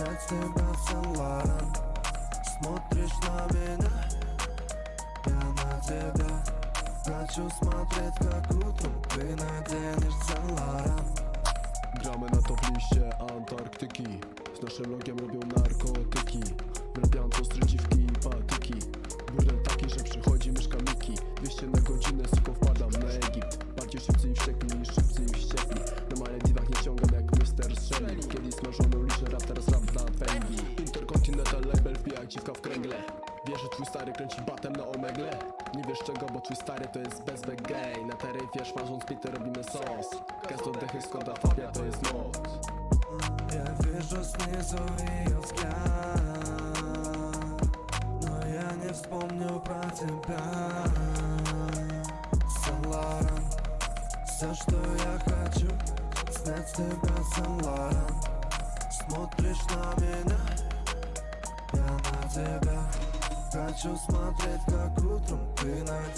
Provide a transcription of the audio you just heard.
снять с тебя Сен-Лоран Смотришь на меня, я на тебя Хочу смотреть, как утром ты наденешь Сен-Лоран Gramy na top liście Antarktyki Z naszym logiem robią narkotyki Wyrabiam to dziwki i patyki Burdel taki, że przychodzi mieszka Miki 200 na godzinę, suko wpadam na Egipt Bardziej szybcy i wściekli niż szybcy i wściekli Na Malediwach nie ciągam jak Mr. Shelly Kiedyś smażoną liczę rap, teraz rap dla pęgi Intercontinental label wbija jak dziwka w kręgle Wiesz, że twój stary kręci batem na omegle Nie wiesz czego, bo twój stary to jest bezbek gay Na taryfie szmarząc pity robimy sos Gaz do dechy, skoda fabia to jest moc Я вижу снизу ее взгляд Но я не вспомню про тебя Сен-Лоран Все, что я хочу Снять с тебя Сен-Лоран Смотришь на меня Я на тебя. Хочу смотреть, как утром ты наденешь